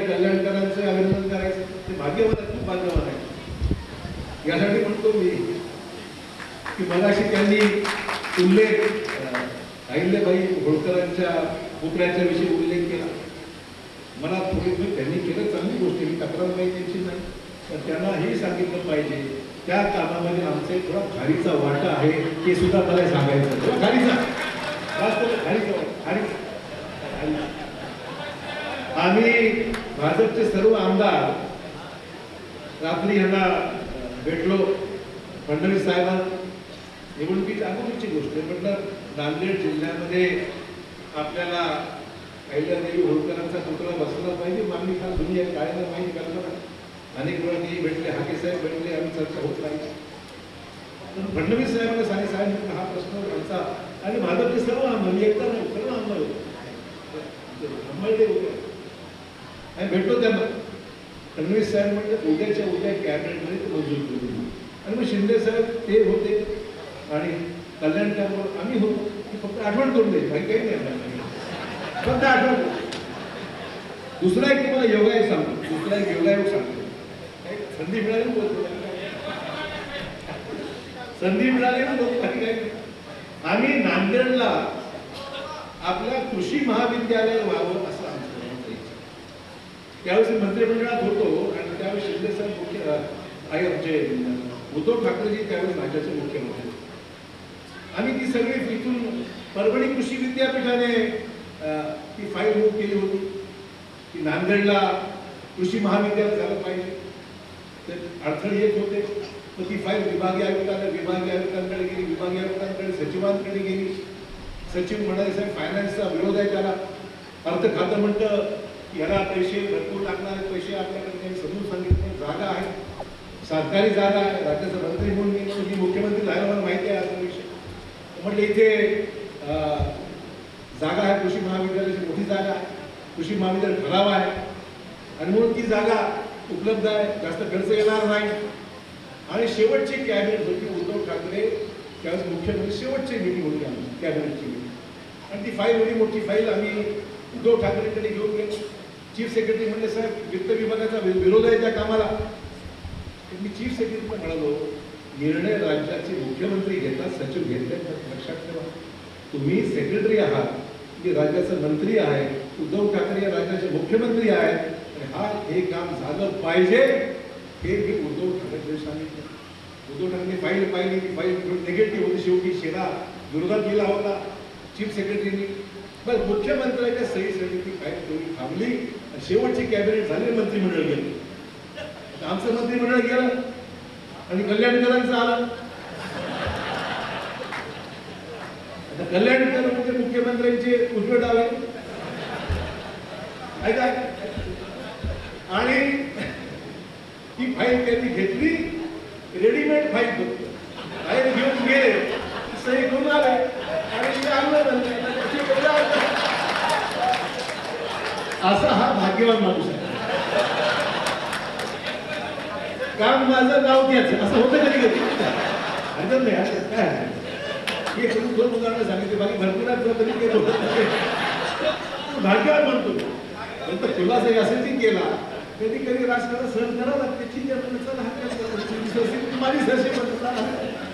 कल्याणकरांचं अभिनंदन करायचं. ते भाग्यवान आहे खूप भाग्यवान आहे यासाठी म्हणतो मी की मगाशी त्यांनी उल्लेख अं, अहिल्याबाई होळकरांच्या पुतळ्याच्या विषयी उल्लेख केला. मला थोडी त्यांनी केलं चांगली गोष्ट मी तक्रार नाही त्यांची नाही. पण त्यांना हे सांगितलं पाहिजे त्या कामामध्ये आमचा एक थोडा खारीचा वाटा आहे ते सुद्धा मला सांगायचं थोडा खारीचा खारीचा वाटा, खारीचा खारीचा. आम्ही भाजपचे सर्व आमदार रात्री यांना भेटलो फडणवीस साहेबांना. निवडणुकीची अगोदरची गोष्ट आहे म्हटलं नांदेड जिल्ह्यामध्ये आपल्याला अहिल्यादेवी होळकरांचा पुतळा बसला पाहिजे मागणी फार जुनी आहे काय ना माहिती कल्पना अनेक वेळा ते भेटले हाके साहेब भेटले आम्ही चर्चा होत नाही पण फडणवीस साहेबांना सांगितलं साहेब हा प्रश्न आमचा आणि भाजपचे सर्व आमदार मी नाही सर्व आमदार होते. अंमळते होते आणि भेटतो त्यांना फडणवीस साहेब म्हणजे उद्याच्या उद्या कॅबिनेटमध्ये ते मंजूर करून आणि मग शिंदे साहेब ते होते. आणि कल्याण कल्याणकावर आम्ही होतो. की फक्त आठवण करून द्यायची. बाकी काही नाही फक्त आठवण दुसरा एक तुम्हाला योगायोग सांगतो. दुसरा एक योगायोग सांगतो. संधी मिळाली बोलतो. संधी मिळाली ना लोक बाकी काही. आम्ही नांदेडला आपल्या कृषी महाविद्यालय व्हावं असं आमचं मत आहे. त्यावेळेस मंत्रिमंडळात होतो आणि त्यावेळेस शिंदे साहेब मुख्य अ, आहे आमचे उद्धव ठाकरेजी त्यावेळेस राज्याचे मुख्यमंत्री आम्ही ती सगळी तिथून परभणी कृषी विद्यापीठाने ती फाईल मूव केली होती. की नांदेडला कृषी महाविद्यालय झालं पाहिजे. तर अडथळे येत होते. तर ती फाईल विभागीय आयुक्तांना विभागीय आयुक्तांकडे गेली विभागीय आयुक्तांकडे सचिवांकडे गेली. सचिव म्हणाले साहेब फायनान्सचा विरोध आहे त्याला. अर्थ खातं म्हणतं याला पैसे भरपूर लागणारे पैसे आपल्याकडे त्यांनी समजून सांगितले जागा आहे. सरकारी जागा आहे. राज्याचा मंत्री म्हणून मी मी मुख्यमंत्री झाला मला माहिती आहे हा विषय. म्हटलं इथे जागा आहे. कृषी महाविद्यालयाची मोठी जागा आहे. कृषी महाविद्यालय ठराव आहे. आणि म्हणून ती जागा उपलब्ध आहे. जास्त खर्च येणार नाही. आणि शेवटची कॅबिनेट होती उद्धव ठाकरे. त्यावेळेस मुख्यमंत्री शेवटची मीटिंग होती आम्ही कॅबिनेटची आणि ती फाईल एवढी मोठी फाईल आम्ही उद्धव ठाकरेकडे घेऊन गेलो. चीफ सेक्रेटरी म्हणले साहेब वित्त विभागाचा वि- विरोध आहे त्या कामाला. मी चीफ सेक्रेटरी म्हणालो निर्णय राज्याचे मुख्यमंत्री घेतात सचिव घेतले लक्षात ठेवा. तुम्ही सेक्रेटरी आहात मी राज्याचा मंत्री आहे उद्धव ठाकरे या राज्याचे मुख्यमंत्री आहेत आणि हा हे काम झालं पाहिजे हे मी उद्धव ठाकरे सांगितलं. उद्धव ठाकरे फाईल पाहिली ती फाईल निगेटिव्ह होती शेवटी शेरा विरोधात गेला होता. चीफ सेक्रेटरीनी. बरं मुख्यमंत्र्यांच्या सहीसाठी ती काय तुम्ही थांबली. शेवटची कॅबिनेट झाली मंत्रिमंडळ गेलं. आमचं मंत्रिमंडळ गेलं. आणि कल्याणकरांचं आलं. आता कल्याणकर म्हणजे मुख्यमंत्र्यांचे उजवे डावे. ऐका आणि ती फाईल त्यांनी घेतली. रेडीमेड फाईल फक्त फाईल घेऊन गेले. सही करून आलाय आणि ते आणलं त्यांनी. त्याची वेगळा अर्थ. असा हा भाग्यवान माणूस आहे. काम माझं नाव घ्यायचं असं होतं कधी कधी. हरकत नाही हरकत काय हे करून दोन उदाहरणं सांगितले. बाकी भरपूर आहेत, केलं होतं. भाग्यवान म्हणतो नंतर खुलासा असेल ती केला. कधी कधी राजकारण सहन करावं लागते. ठीक आहे म्हणलं चला हरकत माझी सहसे म्हणतात